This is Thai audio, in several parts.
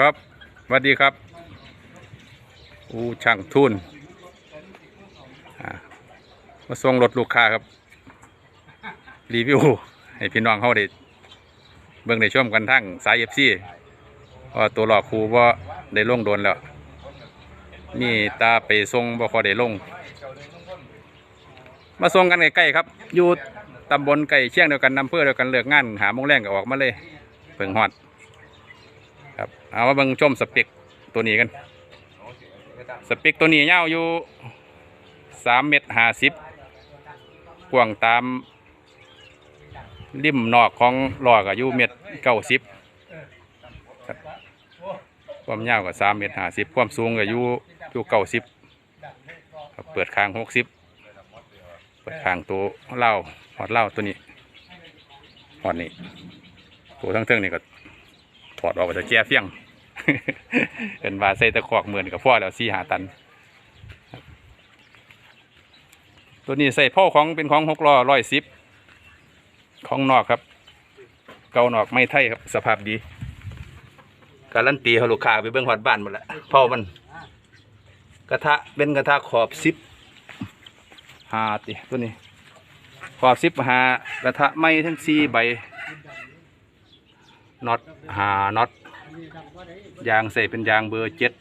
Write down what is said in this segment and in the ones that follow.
ครับสวัสดีครับอูช่างทุนมาส่งรถลูกค้าครับ รีวิว ให้พี่น้องเขาได้เบิ่งได้ชมกันทั้งสายเอฟซีพอตัวหลอกครูว่าได้ลงโดนแล้วนี่ตาไปส่งบ่พอได้ลง มาส่งกันใกล้ๆครับ อยู่ตำบลไก่เชียงเดียวกันอำเภอเดียวกันเลือกงาน หาโมงแรงก็ออกมาเลยเพิ่งฮอด ครับเอามาเบิ่งชมสเปกตัวนี้กัน สเปกตัวนี้ยาวอยู่สามเมตรห้าสิบกว้างตามริมนอกของหลอกอายุเมตรเก้าสิบความยาวก็สามเมตรห้าสิบความสูงก็อยู่อยู่เก้าสิบเปิดคางหกสิบเปิดคางตัวเหล่าหอดเหล่าตัวนี้หอดนี้ตัวทั้งเทิงนี่ก็ ถอดออกไปจะแก้เฟี้ยงเป็นว่าใส่ตะขอกเหมือนกับพ่อแล้วสี่หาตัน ตัวนี้ใส่พ่อของเป็นของหกล้อร้อยสิบของนอกครับ เกานอกไม่ไทยครับสภาพดีการันตีเขาลูกค้าไปเบิ้งหอดบ้านหมดแล้วพ่อมันกระทะเป็นกระทะขอบสิบหาติตัวนี้ ขอบสิบหากระทะไม้ทั้งสี่ใบ น็อตหาน็อตยางใส่เป็นยางเบอร์เจ็ด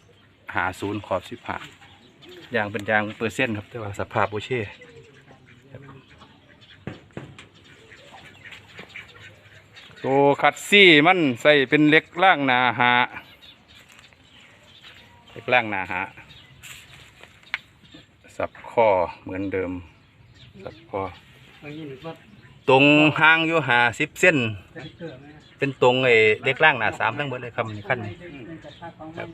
หาศูนย์ขอบสิบหายางเป็นยางเปอร์เซ็นต์ครับแต่ว่าสภาพโอเช่ตัวคัดซี่มันใส่เป็นเล็กล่างนาหาเล็กล่างนาหาสับข้อเหมือนเดิมสับข้อ ตรงห่างอยู่หาสิบเส้น เป็นตรงไอ้เล็กล่างหนาสามทั้งหมดเลยครับนี่ขั้นนี้ครับ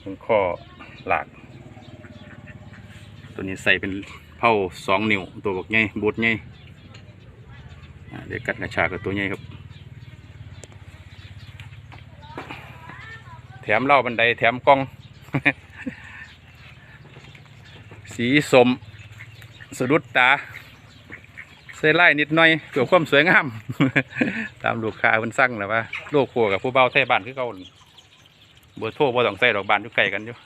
เป็นข้อหลากตัวนี้ใส่เป็นเผาสองนิ้ว ตัวบักใหญ่บูดใหญ่อ่าเด็กกัดกระชากกับตัวใหญ่ครับ แถมเหล้าบันไดแถมกล้อง สีสม สะดุดตาใส่ไล่นิดหน่อยเพื่อความสวยงาม ตามลูกค้าเพิ่นสั่งแหละว่าลูกครัวกับผู้เบาไทยบ้านคือเก่านั่นเบอร์โทรบ่ต้องใส่ดอกบานอยู่ไกลกันอยู่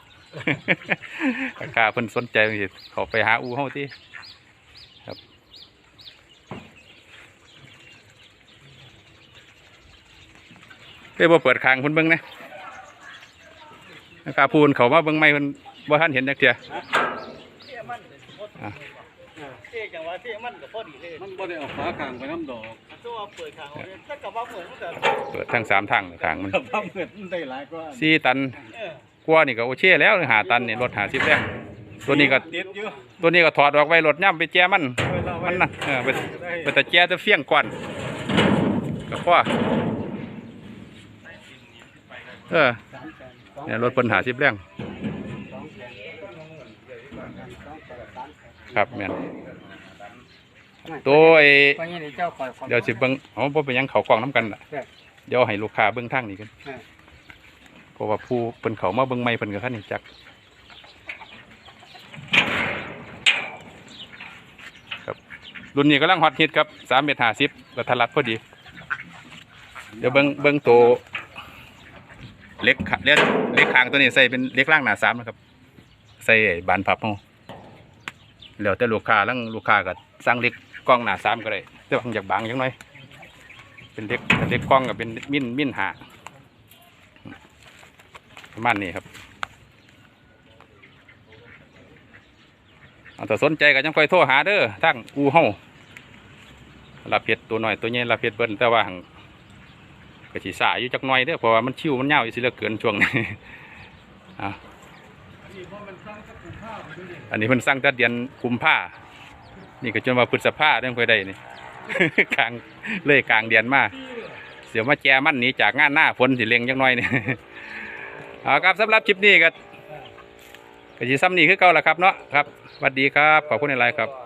ลูกค้าเพิ่นสนใจสิเขาไปหาอูเฮาติครับเอ้บ่เปิดคางเพิ่นเบิ่งนะลูกค้าพูนเขามาเบิ่งไม่เพิ่นบ่ทันเห็นจักเที่ย เท่จังว่าเท่มันก็พอดีเลยมันบ่ได้เอาฝาข้างไปน้ำดอกตัวเปิดขางเอาเลยถ้ากับว่าเหมือนมันก็เปิดทั้งสามทางทางมันกับความเงินมันได้หลายกว่าสี่ตันเออกว่านี่ก็โอเคแล้วหาตันนี่รถหาสิบแรงตัวนี้ก็ติดอยู่ตัวนี้ก็ถอดออกไว้รถย่ำไปแจมันเวลาไว้มันนะเออไปไปแต่แจจะเฟี้ยงก่อนก็พ่อเออเนี่ยรถเพิ่นหาสิบแรง ครับแม่นตัวไอ้ไปนี่เจ้าคอยความเดี๋ยวสิเบิ่งอ๋อบ่เป็นหยังเขากล่องน้ำกันล่ะครับเดี๋ยวให้ลูกค้าเบิ่งทางนี้กันครับเพราะว่าผู้เพิ่นเขามาเบิ่งใหม่เพิ่นก็คันนี้จักรุ่นนี้กำลังฮอตฮิตครับสามเมตรห้าสิบกระทะรัดพอดี เดี๋ยวเบิ้งเบิ้งตัวเล็กขาเล็กเล็กคางตัวนี้ใส่เป็นเล็กล่างหนาสามนะครับ ใส่บานพับเอาแล้วแต่ลูกค้าลังลูกค้าก็สั่งเล็กกล้องหนาสามก็ได้แต่บางอยากบางจังหน่อย เป็นเล็กเล็กกล้องกับเป็นมิ้นมิ้นหาประมาณนี้ครับเอาแต่สนใจก็ยังค่อยโทรหาเด้อทั้งอูเฮาลาเพียดตัวหน่อยตัวใหญ่ลาเพียดเบิ้นแต่ว่าหังก็สิสายอยู่จักหน่อยเด้อเพราะว่ามันชิวมันยาอยู่สิเหลือเกินช่วงนี้อะ อันนี้เพิ่นสร้างจัดเดือนคุมผ้านี่ก็จนว่าพฤษภาเรื่องค่อยได้นี่ กลางเลยกลางเดือนมาเสียวมาแจมั่นหนีจากงานหน้าฝนสิเลงจังน้อยนี่เอาครับสำหรับคลิปนี้ก็ก็สิซ้ำนี่คือเก่าละครับเนาะครับสวัสดีครับขอบคุณในไลน์ครับ